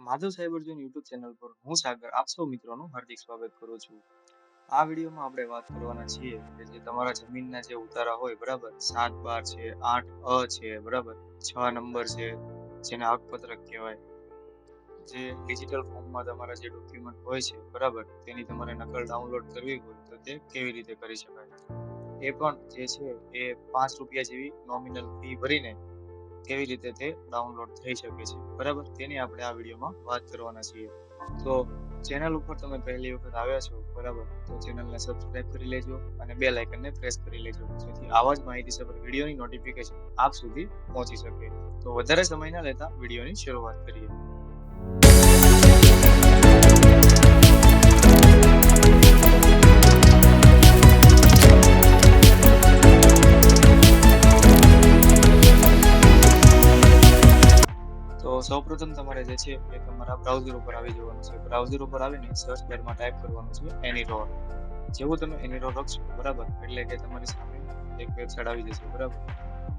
Madhav cyber Arjun YouTube channel પર હું સાગર, આપ સૌ મિત્રોનું હાર્દિક સ્વાગત કરું છું. આ વિડીયોમાં આપણે વાત કરવાના છીએ કે જે તમારા જમીનના જે ઉતારા હોય, બરાબર? સાત બાર છે, આઠ અ છે, બરાબર? છ નંબર છે, જેને હકપત્રક કહેવાય. જે ડિજિટલ ફોર્મમાં તમારા જે ડોક્યુમેન્ટ હોય છે, બરાબર? તેની તમારે નકલ ડાઉનલોડ કરવી હોય તો તે કેવી રીતે કરી શકાય? એ પણ જે છે, એ પાંચ રૂપિયા જેવી નોમિનલ ફી ભરીને કેવી રીતે તે ડાઉનલોડ થઈ શકે છે. બરાબર? તેની આપણે આ વિડીયોમાં વાત કરવાના છીએ. તો ચેનલ ઉપર તમે પહેલી વખત આવ્યા છો, બરાબર? તો ચેનલને સબસ્ક્રાઇબ કરી લેજો અને બે લાઇકનને પ્રેસ કરી લેજો, જેથી આવા જ માહિતી સભર વિડીયોની નોટિફિકેશન આપ સુધી પહોંચી શકે. તો વધારે સમય ન લેતા વિડીયોની શરૂઆત કરીએ. સૌપ્રથમ તમારે જે છે એ તમારા બ્રાઉઝર ઉપર આવી જવાનું છે. બ્રાઉઝર ઉપર આવીને સર્ચ બારમાં ટાઈપ કરવાનું છે એની રોડ જેવું તમે એની રોડ લખશો બરાબર? એટલે કે તમારી સામે એક વેબસાઇટ આવી જશે, બરાબર?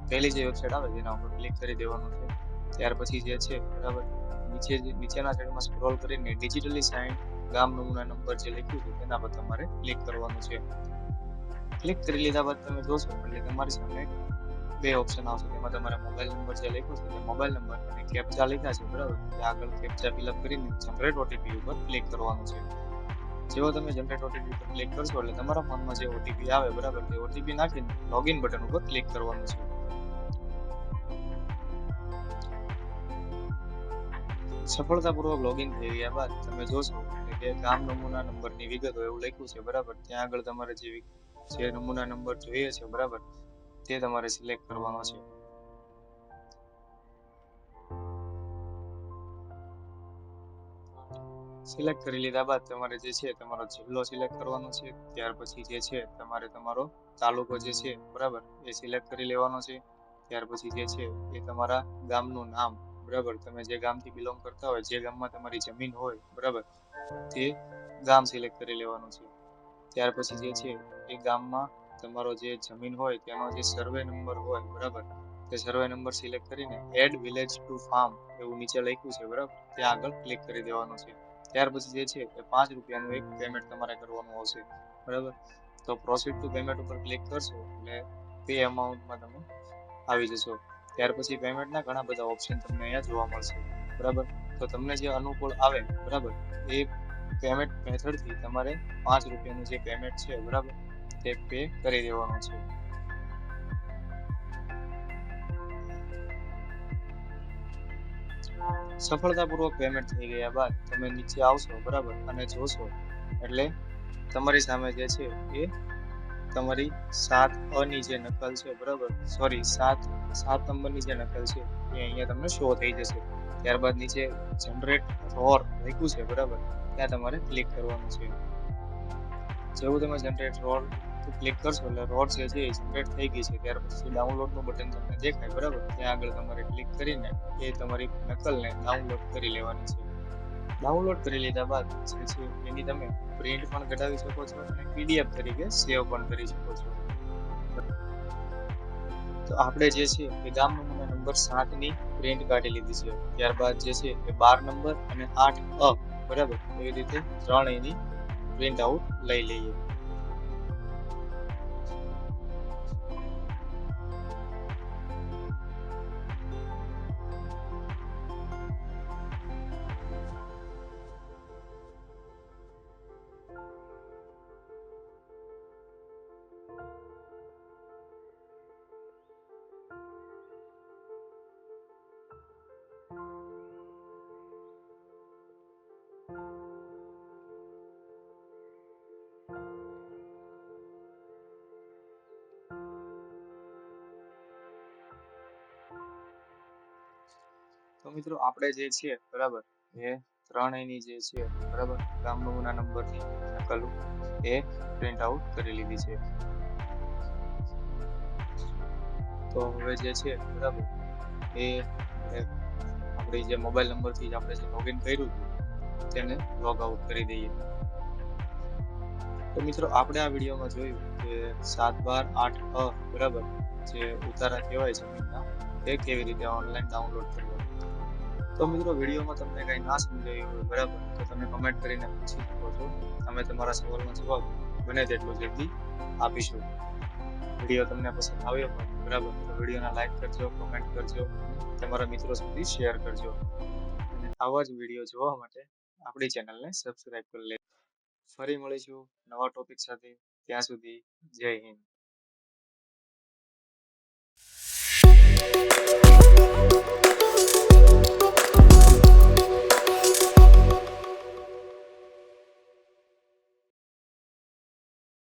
પહેલી જે વેબસાઇટ આવે તેના ઉપર ક્લિક કરી દેવાનું છે. ત્યાર પછી જે છે, બરાબર? નીચે નીચેના સાઈડમાં સ્ક્રોલ કરીને ડિજિટલી સાઇન ગામ નમૂના નંબર જે લખ્યું છે, તેના પર તમારે ક્લિક કરવાનું છે. ક્લિક કરી લીધા બાદ તમે જોશો, એટલે તમારી સામે બે ઓપ્શન આવશે. તેમાં તમારે મોબાઈલ નંબર જે લખ્યો છે મોબાઈલ નંબર અને કેપ્ચા લીધા છે, બરાબર? તે આગળ કેપ્ચા ફિલઅપ કરીને જનરેટ ઓટીપી ઉપર ક્લિક કરવાનું છે. જેવો તમે જનરેટ ઓટીપી ઉપર ક્લિક કરશો, એટલે તમારા ફોનમાં જે ઓટીપી આવે, બરાબર? તે ઓટીપી નાખીને લોગિન બટન ઉપર ક્લિક કરવાનું છે. સફળતાપૂર્વક લોગિન થઈ ગયા બાદ તમે જોશો કે ગામ નમૂના નંબરની વિગતો એવું લખ્યું છે, બરાબર? ત્યાં આગળ તમારે જે જે નમૂના નંબર જોઈએ છે, બરાબર? તે તમારે સિલેક્ટ કરવાનો છે. સિલેક્ટ કરી લીધા બાદ તમારે જે છે તમારો જિલ્લો સિલેક્ટ કરવાનો છે. ત્યાર પછી જે છે તમારે તમારો તાલુકો જે છે, બરાબર, એ સિલેક્ટ કરી લેવાનો છે. ત્યાર પછી જે છે એ તમારા ગામનું નામ, બરાબર, તમે જે ગામથી બિલોંગ કરતા હોય, જે ગામમાં તમારી જમીન હોય, બરાબર, તે ગામ સિલેક્ટ કરી લેવાનું છે. ત્યાર પછી જે છે એ ગામમાં તમારો જે જમીન હોય, તેનો જે સર્વે નંબર હોય, બરાબર? તે સર્વે નંબર સિલેક્ટ કરીને એડ વિલેજ ટુ ફાર્મ એવું નીચે લખ્યું છે, બરાબર? ત્યાં આગળ ક્લિક કરી દેવાનું છે. ત્યાર પછી જે છે, એ પાંચ રૂપિયાનું એક પેમેન્ટ તમારે કરવાનું આવશે બરાબર? તો પ્રોસીડ ટુ પેમેન્ટ ઉપર ક્લિક કરશો, એટલે તે અમાઉન્ટમાં તમે આવી જશો. ત્યાર પછી પેમેન્ટના ઘણા બધા ઓપ્શન તમને અહીંયા જોવા મળશે, બરાબર? તો તમને જે અનુકૂળ આવે, બરાબર? એ પેમેન્ટ મેથડથી તમારે પાંચ રૂપિયાનું જે પેમેન્ટ છે, બરાબર? તે પે કરી દેવાનું છે. સફળતાપૂર્વક પેમેન્ટ થઈ ગયા બાદ તમે નીચે આવશો, બરાબર? અને જોશો. એટલે તમારી સામે જે છે એ તમારી સાત અ ની જે નકલ છે, બરાબર? સોરી સાત સાત નંબરની જે નકલ છે એ અહીંયા તમને શો થઈ જશે. ત્યારબાદ નીચે જનરેટ રોર લખ્યું છે, બરાબર? ત્યાં તમારે ક્લિક કરવાનું છે. જેવું તમે જનરેટ રોડ ક્લિક કરશો એટલે રોડ છે એ જનરેટ થઈ ગઈ છે. ત્યાર પછી ડાઉનલોડનું બટન તમને દેખાય, બરાબર? ત્યાં આગળ તમારે ક્લિક કરીને એ તમારી નકલને ડાઉનલોડ કરી લેવાની છે. ડાઉનલોડ કરી લીધા બાદ જે છે એની તમે પ્રિન્ટ પણ કઢાવી શકો છો અને પીડીએફ તરીકે સેવ પણ કરી શકો છો. તો આપણે જે છે એ ગામ નમૂના નંબર સાતની પ્રિન્ટ કાઢી લીધી છે. ત્યારબાદ જે છે એ બાર નંબર અને આઠ અ, બરાબર? એવી રીતે ત્રણેયની પ્રિન્ટ આઉટ લઈ લઈએ. તો મિત્રો આપણે જે છે, બરાબર? એ ત્રણેયની જે છે, બરાબર? નમૂના નંબરની નકલ એ પ્રિન્ટ આઉટ કરી લીધી છે. તો હવે જે છે, બરાબર? એ આપણે જે મોબાઈલ નંબરથી જ આપણે જે લોગિન કર્યું હતું તેને લોગ આઉટ કરી દઈએ. તો મિત્રો આપણે આ વિડીયોમાં જોયું કે સાત બાર આઠ અ, બરાબર? જે ઉતારા કહેવાય જમીનના તે કેવી રીતે ઓનલાઈન ડાઉનલોડ કરવા? તો મિત્રો વિડીયોમાં તમને કંઈ ના સમજાયું હોય, બરાબર? તો તમે કમેન્ટ કરીને પૂછી શકો છો. અમે તમારા સવાલનો જવાબ બને તેટલો જલ્દી આપીશું. વીડિયો તમને પસંદ આવ્યો હોય, બરાબર? તો વિડીયોને લાઈક કરજો કમેન્ટ કરજો, તમારા મિત્રો સુધી શેર કરજો. અને આવા જ વીડિયો જોવા માટે આપણી ચેનલને સબસ્ક્રાઇબ કરી લે ફરી મળીશું નવા ટોપિક સાથે. ત્યાં સુધી જય હિન્દ.